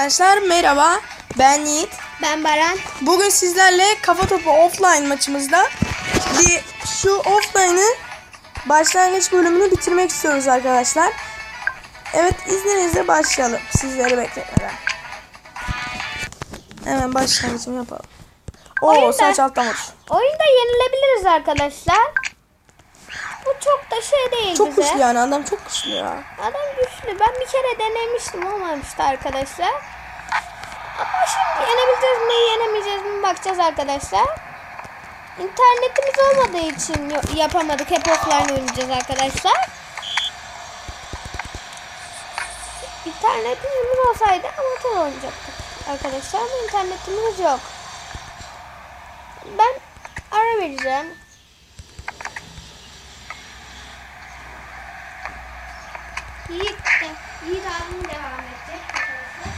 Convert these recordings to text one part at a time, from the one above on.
Arkadaşlar merhaba. Ben Yiğit. Ben Baran. Bugün sizlerle kafa topu offline maçımızda bir şu offline'ı başlangıç bölümünü bitirmek istiyoruz arkadaşlar. Evet izninizle başlayalım. Sizleri bekletmeden. Hemen başlangıcımı yapalım. Oo Oyunda- saç alttan vuruş. Oyunda yenilebiliriz arkadaşlar. Bu çok da şey değil Çok bize. güçlü yani adam çok güçlü ya. Adam güçlü. Ben bir kere denemiştim olmamıştı arkadaşlar. Ama şimdi yenebileceğiz mi yenemeyeceğiz mi bakacağız arkadaşlar. İnternetimiz olmadığı için yapamadık. Hep offline oynayacağız arkadaşlar. İnternetimiz olsaydı amatör oynayacaktık arkadaşlar ama internetimiz yok. Ben ara vereceğim. Yiğit de, Yiğit abim devam edecek arkadaşlar.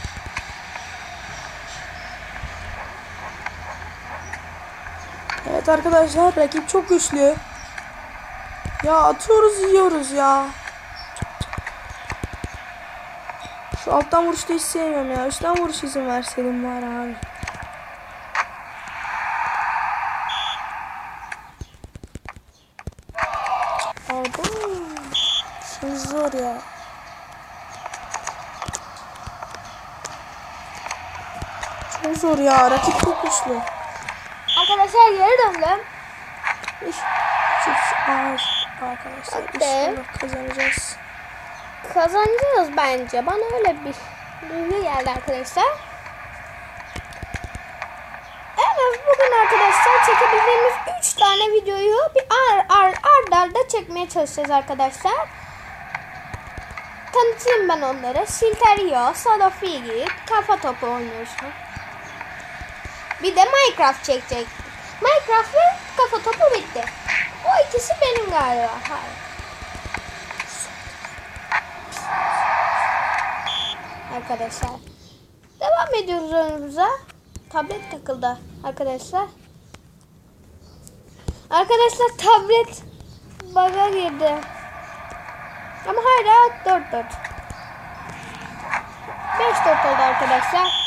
Evet arkadaşlar rakip çok güçlü. Ya atıyoruz yiyoruz ya. Şu alttan vuruşta hiç sevmiyorum ya. Üstten vuruş izin verseydim var abi. Abo. Şimdi zor ya. Çok zor ya. Rakip çok güçlü. Arkadaşlar geri döndüm. Üç, üç, ağır arkadaşlar. Hadi. İnşallah kazanacağız. Kazanacağız bence. Bana öyle bir duygu geldi arkadaşlar. Evet bugün arkadaşlar çekebildiğimiz 3 tane videoyu bir ar, ar, ard arda çekmeye çalışacağız arkadaşlar. Tanıtayım ben onları. Silterio, Sadofigi, kafa topu oynuyorsun. Bir de Minecraft çekecek. Minecraft ve kafa topu bitti. O ikisi benim galiba. Hayır. Arkadaşlar. Devam ediyoruz oyunumuza. Tablet takıldı arkadaşlar. Arkadaşlar tablet bug'a girdi. Ama hala 4-4. 5-4 oldu arkadaşlar.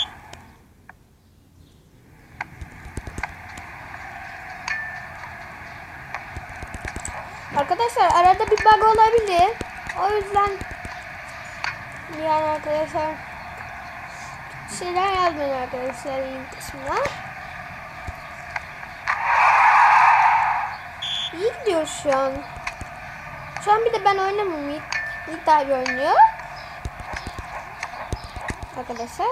Arkadaşlar arada bir bug olabilir. O yüzden yani arkadaşlar şeyler yazmayın arkadaşlar iyi kısmına. İyi gidiyor şu an. Şu an bir de ben oynamıyorum. Yiğit, Yiğit abi oynuyor. Arkadaşlar.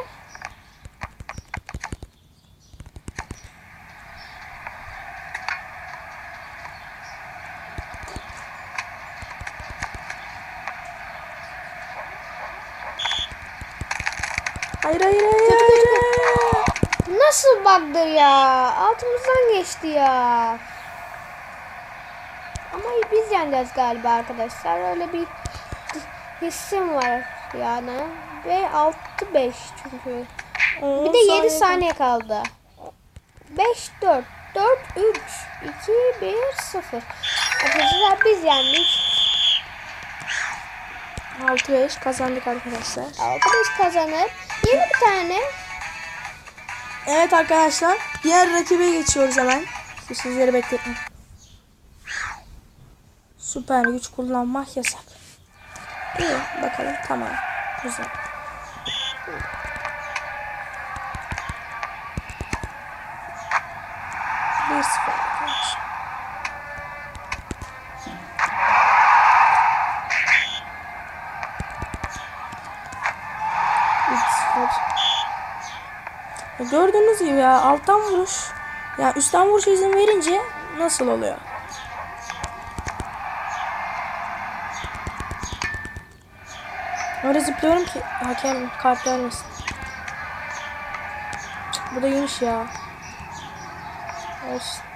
Hayır hayır hayır. hayır. Nasıl bug'dır ya? Altımızdan geçti ya. Ama biz yeneceğiz galiba arkadaşlar. Öyle bir hissim var yani. Ve 6-5 çünkü. On Bir de 7 saniye saniye kaldı. 5 4 4 3 2 1 0. Arkadaşlar biz yendik. Kaldı. 6-5 kazandık arkadaşlar. 6-5 kazanıp yeni bir tane Evet arkadaşlar. Diğer rakibe geçiyoruz hemen. Sizleri bekletme. Süper güç kullanmak yasak. İyi bakalım tamam. Güzel. Gördüğünüz gibi ya alttan vuruş ya üstten vuruş izin verince nasıl oluyor? Öyle zıplıyorum ki hakem kart vermesin. Bu da iyiymiş ya. Olsun.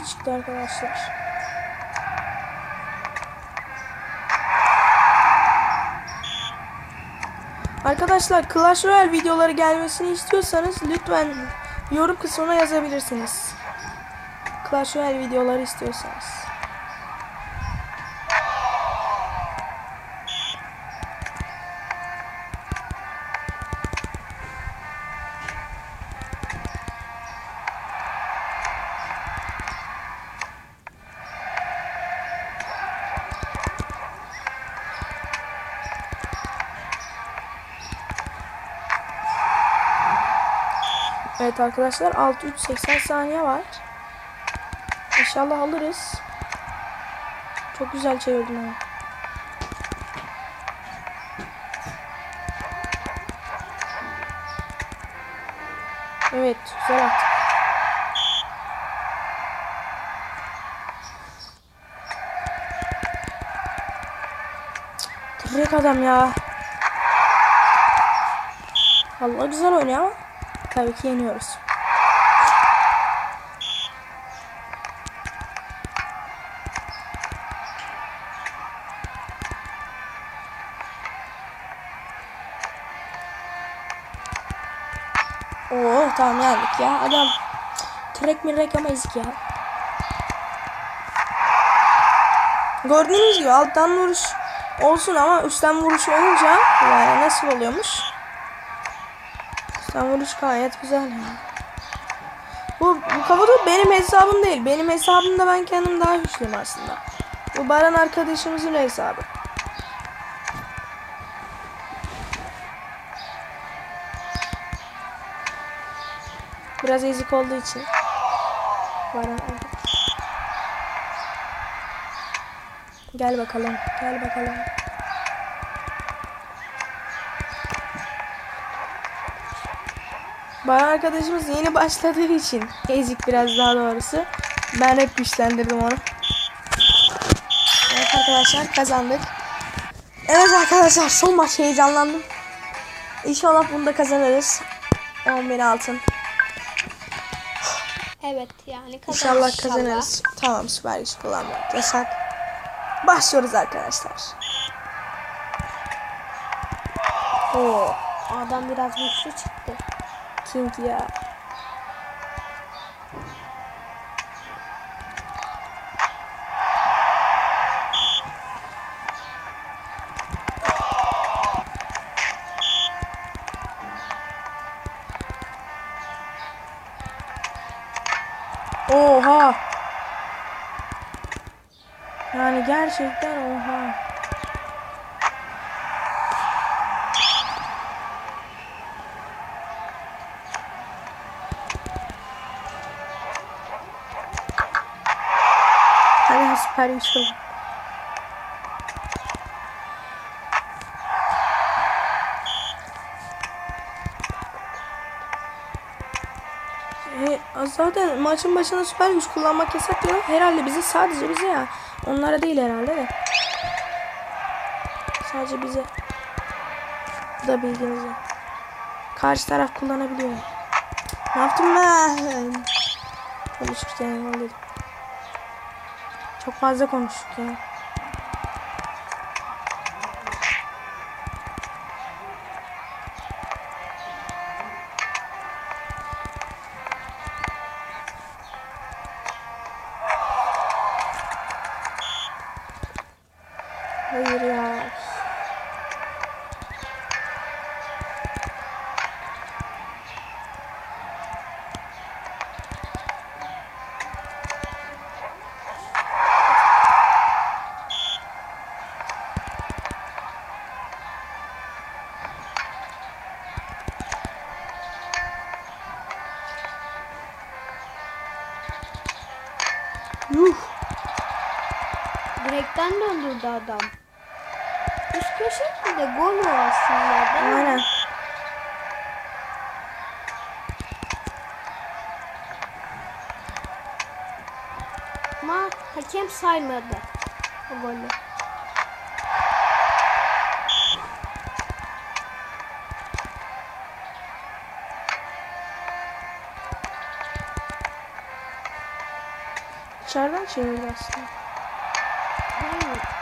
iyi çıktı arkadaşlar. Arkadaşlar Clash Royale videoları gelmesini istiyorsanız lütfen yorum kısmına yazabilirsiniz. Clash Royale videoları istiyorsanız. Evet arkadaşlar 680 saniye var. İnşallah alırız. Çok güzel çevirdim ama. Evet güzel attık. Direkt adam ya. Vallahi güzel oynuyor ama tabii ki yeniyoruz. Oo tamam yendik ya. Adam crack mirek ama ezik ya. Gördüğünüz gibi alttan vuruş olsun ama üstten vuruş olunca yani nasıl oluyormuş? Üstten vuruş gayet güzel yani. Bu, bu kafa benim hesabım değil. Benim hesabımda ben kendim daha güçlüyüm aslında. Bu Baran arkadaşımızın hesabı. Biraz ezik olduğu için. Baran. Gel bakalım. Gel bakalım. Baran arkadaşımız yeni başladığı için ezik biraz daha doğrusu. Ben hep güçlendirdim onu. Evet arkadaşlar kazandık. Evet arkadaşlar son maç heyecanlandım. İnşallah bunu da kazanırız. 10 bin altın. Evet yani kazanırız İnşallah kazanırız. Tamam süper güç kullanmak yasak. Başlıyoruz arkadaşlar. Oo, Adam biraz güçlü çıktı. King ya. Oha. Yani gerçekten oha. Hadi süper kullan. E, zaten maçın başına süper güç kullanmak yasak ya. Herhalde bize sadece bize ya. Onlara değil herhalde de. Sadece bize. Bu da bilginize. Karşı taraf kullanabiliyor. Ne yaptım ben? Konuşurken yol dedim. Çok fazla konuştuk ya. Hayır ya. Adam. Üst köşe de gol o aslında değil mi? Aynen. Ama hakem saymadı o golü. Dışarıdan çevirdi aslında. Hayır.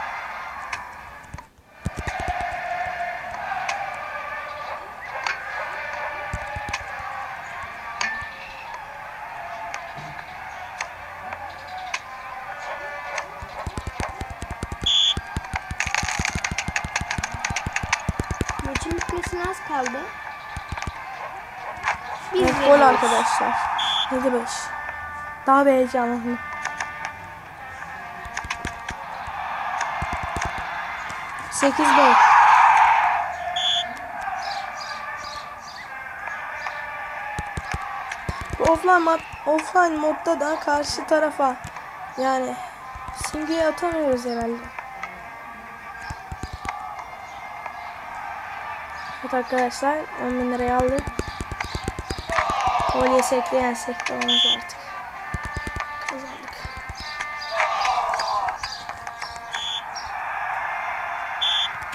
İçin az kaldı. Biz Evet, gol arkadaşlar. 7-5. Daha bir heyecanlı. Sekiz. Bu offline mod, offline modda da karşı tarafa yani simgeyi atamıyoruz herhalde. Evet arkadaşlar 10 bin lirayı aldık. Gol yesek de yensek de olmaz artık. Kazandık.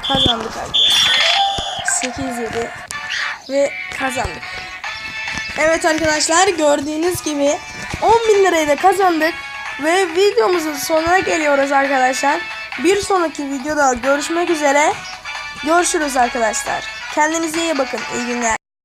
Kazandık arkadaşlar. 8-7 ve kazandık. Evet arkadaşlar gördüğünüz gibi 10 bin lirayı da kazandık. Ve videomuzun sonuna geliyoruz arkadaşlar. Bir sonraki videoda görüşmek üzere. Görüşürüz arkadaşlar. Kendinize iyi bakın. İyi günler.